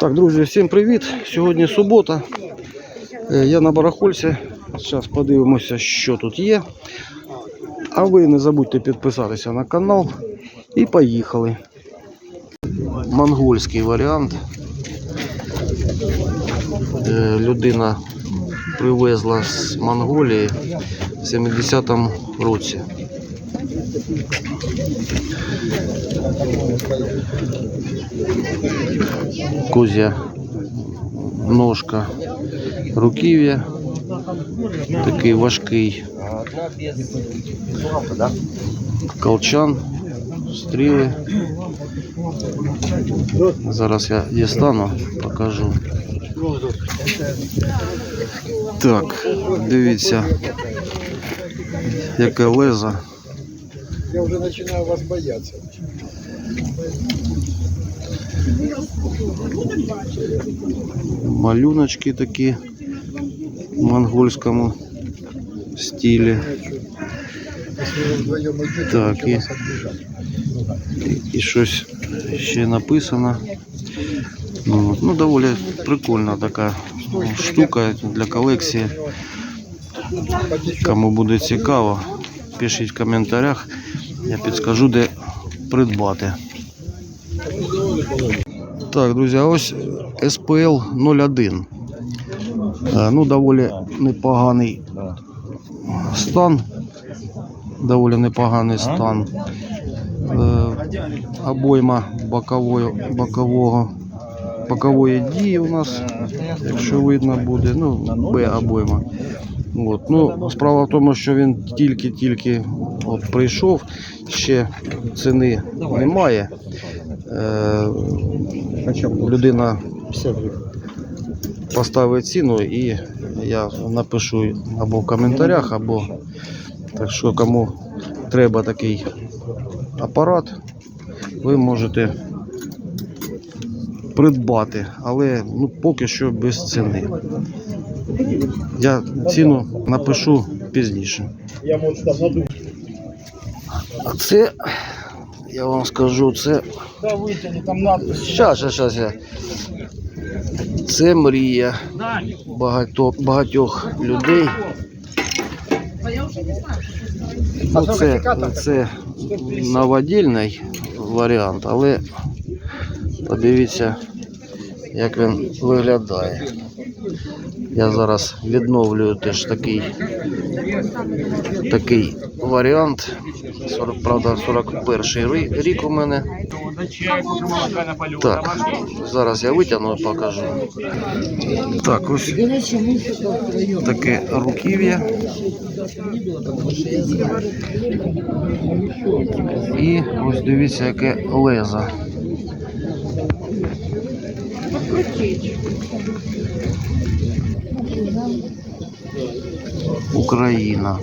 Так, друзі, всім привіт! Сьогодні субота. Е, Я на барахольці. Зараз подивимося, що тут є. А ви не забудьте підписатися на канал. І поїхали. Монгольський варіант. Е, Людина привезла з Монголії в 70-му році. Козя ножка руків'я. Такий важкий колчан, стріли. Зараз я дістану, покажу. Так, дивіться, яке лезо. Я уже начинаю вас бояться. Малюночки такі в монгольському стилі. Если вы вдвоем идете, Так, лучше и- вас отбежать. І, і щось ще написано. Ну, от, ну, доволі прикольна така штука для колекції. Потечет. Кому буде цікаво, Пишіть в коментарях. Я підскажу, де придбати. Так, друзі, а ось SPL 01. Е, Ну, доволі непоганий стан. Доволі непоганий стан. Е, Обойма бокової, бокового, бокової дії у нас, якщо видно буде, ну, Б обойма. От. Ну, справа в тому, що він тільки-тільки от прийшов, ще ціни немає. Е, людина поставить ціну і я напишу або в коментарях, або так що кому треба такий апарат, ви можете придбати, але ну, поки що без ціни. Я ціну напишу пізніше. А це, я вам скажу, це. Щас, щас, щас я. Це мрія багато, багатьох людей. Ну, це, це новодільний варіант, але подивіться, як він виглядає. Я зараз відновлюю теж такий, такий варіант. 40, правда, 41 рі- рік у мене. Так, зараз я витягну і покажу. Так, ось таке руків'я. І ось дивіться, яке лезо. Україна.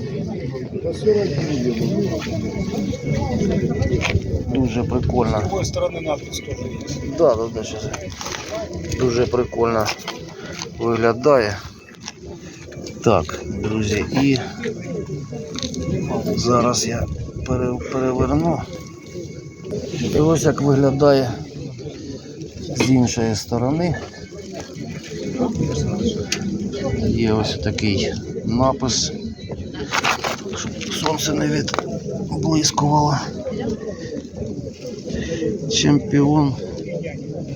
Дуже прикольно. С другой стороны надпись тоже есть. Да, да. Дуже прикольно виглядає. Так, друзі, і зараз я переверну. І ось як виглядає з іншої сторони. Є ось такий напис, щоб сонце не відблискувало. Чемпіон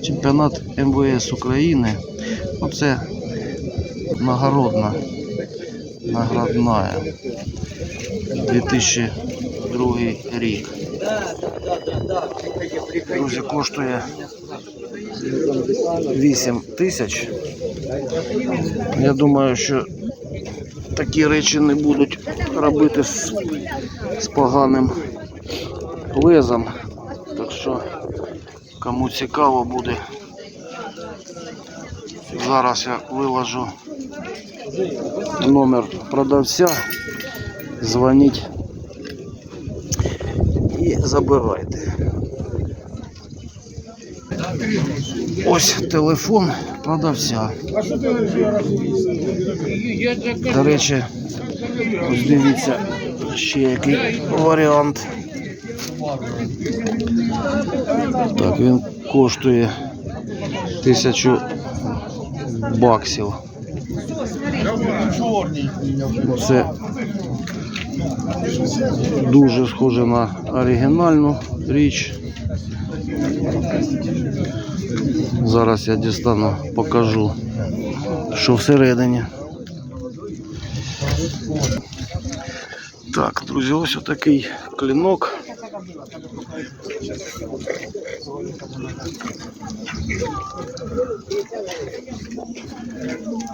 чемпіонат МВС України. Оце нагородна, наградна 2002 рік. Друзі, коштує 8 тисяч. Я думаю, що такі речі не будуть робити з, з поганим лезом. Так що Кому цікаво буде, зараз я виложу номер продавця, дзвоніть і забирайте. Ось телефон продавця. До речі, ось дивіться, ще який варіант. Так, він коштує Тисячу баксів. Це дуже схоже на оригінальну річ. Зараз я дістану, покажу, що всередині. Так, друзі, ось отакий клинок.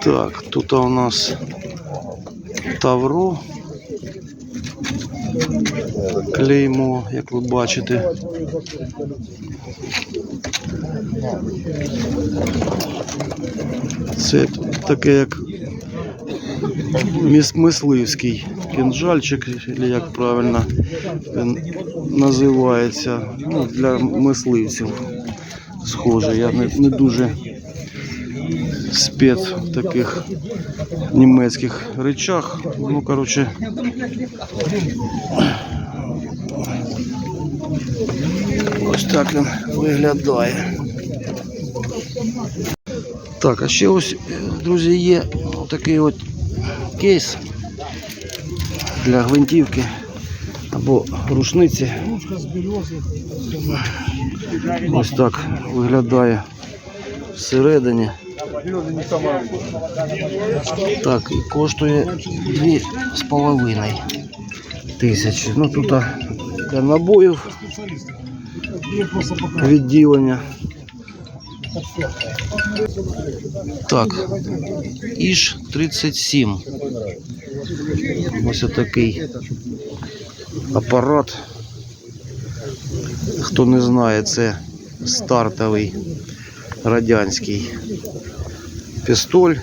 Так, тут у нас Тавро. Клеймо, як ви бачите. Це таке як мисливський кінжальчик, чи як правильно він називається. Ну, для мисливців схоже. Я не, не дуже спец в таких німецьких речах. Ну, коротше. Ось так він виглядає. Так, а ще ось, друзі, є такий от кейс для гвинтівки або рушниці. Ось так виглядає всередині. Так, і коштує дві з половиною тисячі. Ну тут набоїв відділення. Так, Іж 37. Ось такий апарат. Хто не знає, це стартовий радянський пістоль.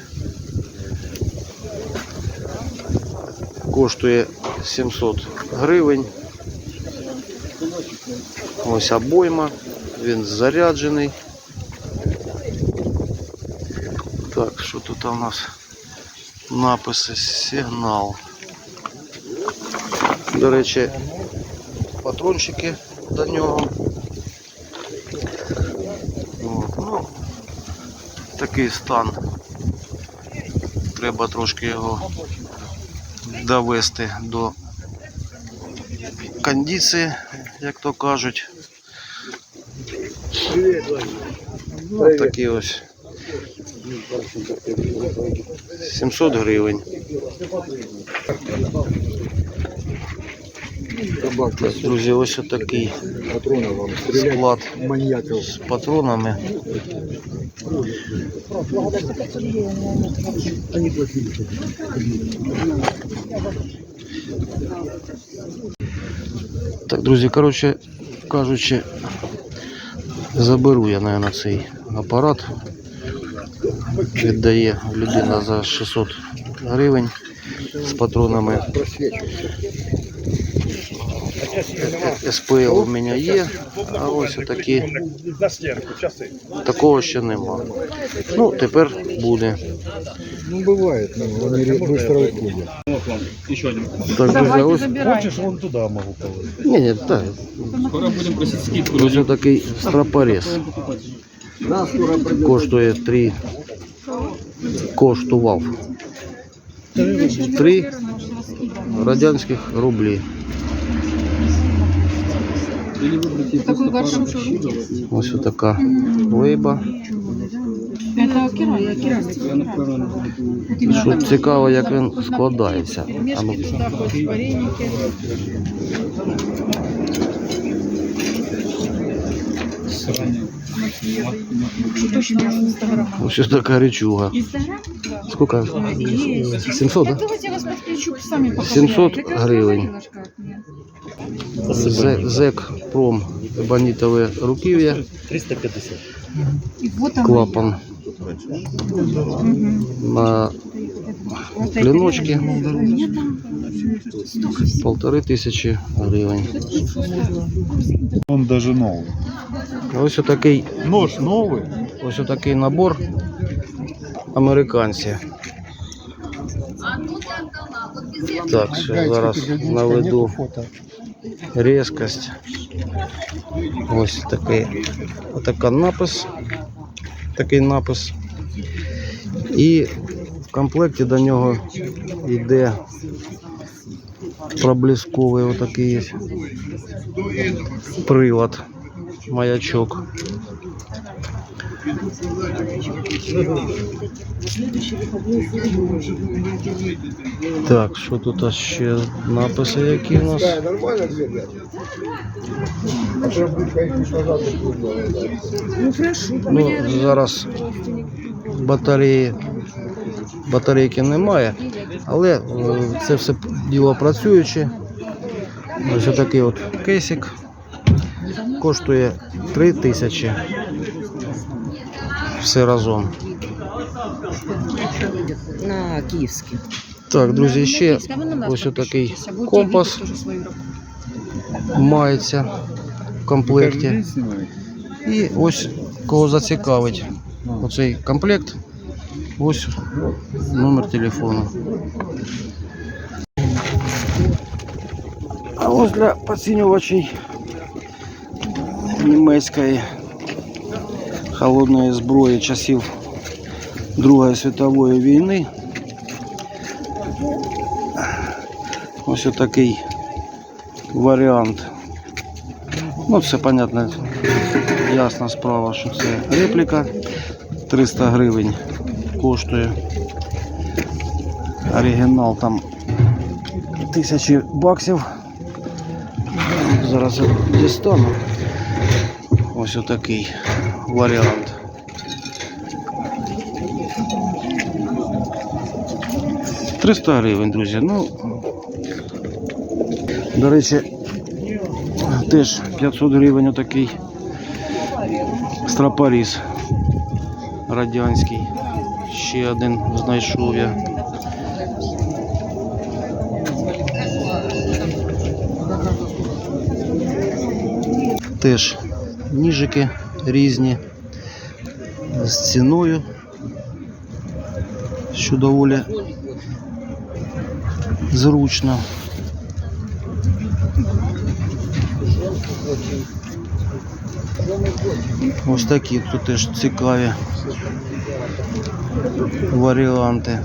Коштує 700 гривень. Ось обойма, він заряджений. Так, що тут у нас написи сигнал. До речі, патрончики до нього. От, ну, такий стан. Треба трошки його довести до кондиції, як то кажуть. Ось такий ось 700 гривень. Так, друзі, ось такий склад з патронами. Они платили. Так, друзі, коротше кажучи, заберу я, мабуть, цей апарат. Віддає людина за 600 гривень з патронами. СПЛ у мене є, а ось такі На стенку, часи. такого ще нема. Ну, тепер буде. Ну, бывает, ну, вони быстро уходят. Еще один. Так, друзі, ось. Хочешь, вон туда могу положить. Ні, ні, так. Скоро будем просить скидку. Ось такий страпорез. Коштує 3. Коштував. 3 радянських рублі. Или выбрать Такой горшочек. Ось така лейба. Это керамика. керамика. Що цікаво, як він складається. А ну, Мешки туда ходят, вареники. Что точно можно Инстаграм? ось така речуга. Инстаграм? Да. Скільки? Есть. 700, Так да? давайте я вас подключу, сами покажу. 700 Ты как гривен. говорила, как мне? Зе- Зек Пром Ебанітове руків'я, И вот оно. клапан Мгм. на Вот эти клиночки. ребята. полтори тисячі гривень. Он даже новый. Ось отакий, Нож новый. ось отакий набор американці. Так, ще зараз наведу Різкость. Ось такий, отака напис. такий напис. І в комплекті до нього йде проблисковий отакий є прилад, маячок. Так, що тут ще написи які у нас? нормально блядь. Назад, Ну. Ну, зараз батареї, батарейки немає, але е, це все діло працююче. Ось такий от кейсик. Коштує 3 тисячі. Все разом. на київський. Так, друзі, ще ось такий компас мається в комплекті. І ось кого зацікавить оцей комплект. Ось номер телефону. А ось для поцінювачів німецької холодної зброї часів Другої світової війни. Ось такий варіант. Ну, це понятно, ясна справа, що це репліка. 300 гривень коштує. Оригінал там тисячі баксів. Зараз дістану. Ось отакий варіант. Триста гривень, друзі. Ну, до речі, теж 500 гривень отакий страпаріз радянський. Ще один знайшов я. Теж ніжики різні з ціною, що доволі зручно. Ось такі тут теж цікаві варіанти.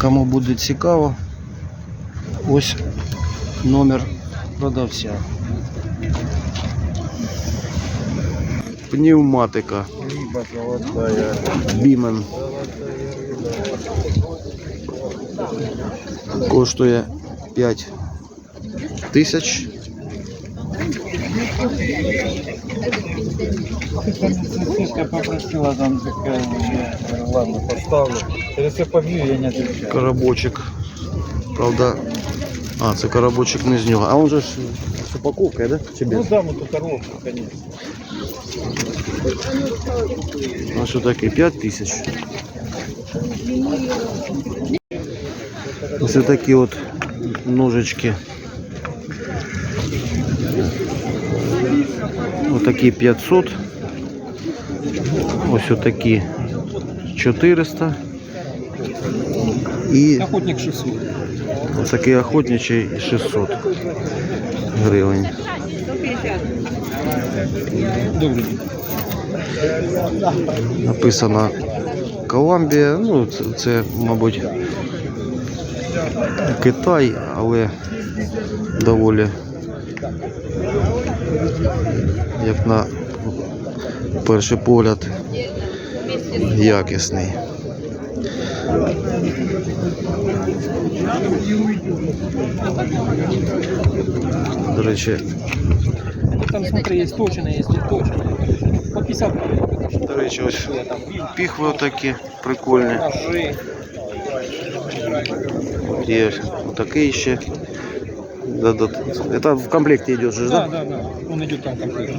Кому буде цікаво, ось номер продавця. Пневматика. Бімен. Коштує 5 тисяч. Попросила там такая, я говорю, ладно, поставлю. Если побью, я не отвечаю. Коробочек. Правда. А, це коробочек не з нього. А он же ж з упаковкою, да? Чи без? Ну дам эту коробку, конечно. А що таке? 5 тисяч. Ось такі от ножички. Отакі 500. Ось отакі 400. І Охотник 600. Отакий охотничий 600 гривень. Написано Колумбія. Ну, це, мабуть, Китай, але доволі, як на перший погляд, якісний. До речі, Там, смотри, есть точные, есть не точные. По 50 гривен. до речі, ось піхви такі прикольні. Ножи. Є отакий ще. Да, да. Это в комплекте идет же, Да, да? да, да. Он идет там комплект.